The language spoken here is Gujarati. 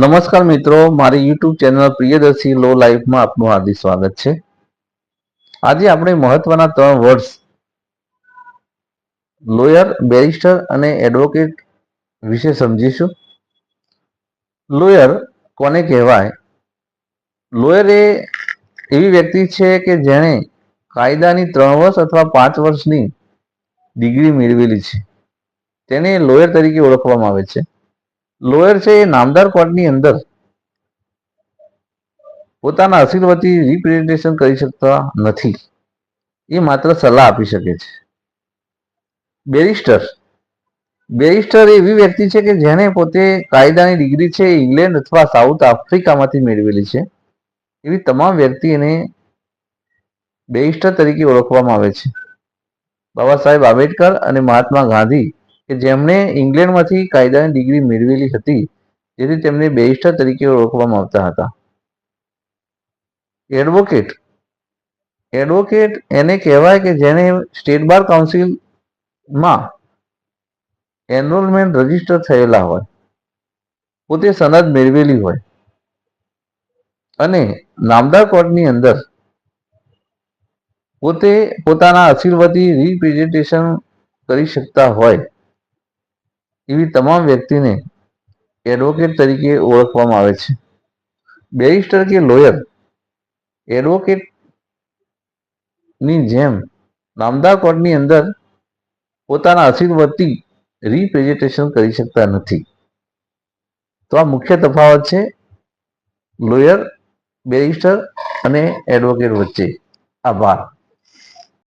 નમસ્કાર મિત્રો, મારી યુટ્યુબ ચેનલ પ્રિયદર્શી લો લાઈફમાં આપનું હાર્દિક સ્વાગત છે. આજે આપણે મહત્વના ત્રણ વર્ડ્સ લોયર બેરિસ્ટર અને એડવોકેટ વિશે સમજીશું. લોયર કોને કહેવાય? લોયર એ એવી વ્યક્તિ છે કે જેણે કાયદાની ત્રણ વર્ષ અથવા પાંચ વર્ષની ડિગ્રી મેળવેલી છે. તેને લોયર તરીકે ઓળખવામાં આવે છે. લોયર છે એ નામદાર કોર્ટની અંદર પોતાના અસીલવતી રિપ્રેઝન્ટેશન કરી શકતા નથી. એ માત્ર સલાહ આપી શકે છે. બેરિસ્ટર. બેરિસ્ટર એવી વ્યક્તિ છે કે જેને પોતે કાયદાની ડિગ્રી છે ઇંગ્લેન્ડ અથવા સાઉથ આફ્રિકામાંથી મેળવેલી છે. એવી તમામ વ્યક્તિને બેરિસ્ટર તરીકે ઓળખવામાં આવે છે. બાબા સાહેબ આંબેડકર અને મહાત્મા ગાંધી કે જેમણે ઇંગ્લેન્ડમાંથી કાયદાની ડિગ્રી મેળવેલી હતી, જેથી તેમને બેરિસ્ટર તરીકે ઓળખવામાં આવતા હતા. એડવોકેટ. એડવોકેટ એને કહેવાય કે જેને સ્ટેટ બાર કાઉન્સિલમાં એનરોલમેન્ટ રજિસ્ટર થયેલા હોય. પોતે સનદ મેળવેલી હોય. અને નામદાર કોર્ટની અંદર પોતે પોતાના અસીલવતી રિપ્રેઝેન્ટેશન કરી શકતા હોય. એવી તમામ વ્યક્તિને એડવોકેટ તરીકે ઓળખવામાં આવે છે. બેરિસ્ટર કે લોયર એડવોકેટની જેમ નામદાર કોર્ટની અંદર પોતાના અસીલવતી રિપ્રેઝેન્ટેશન કરી શકતા નથી. તો આ મુખ્ય તફાવત છે લોયર બેરિસ્ટર અને એડવોકેટ વચ્ચે. આભાર.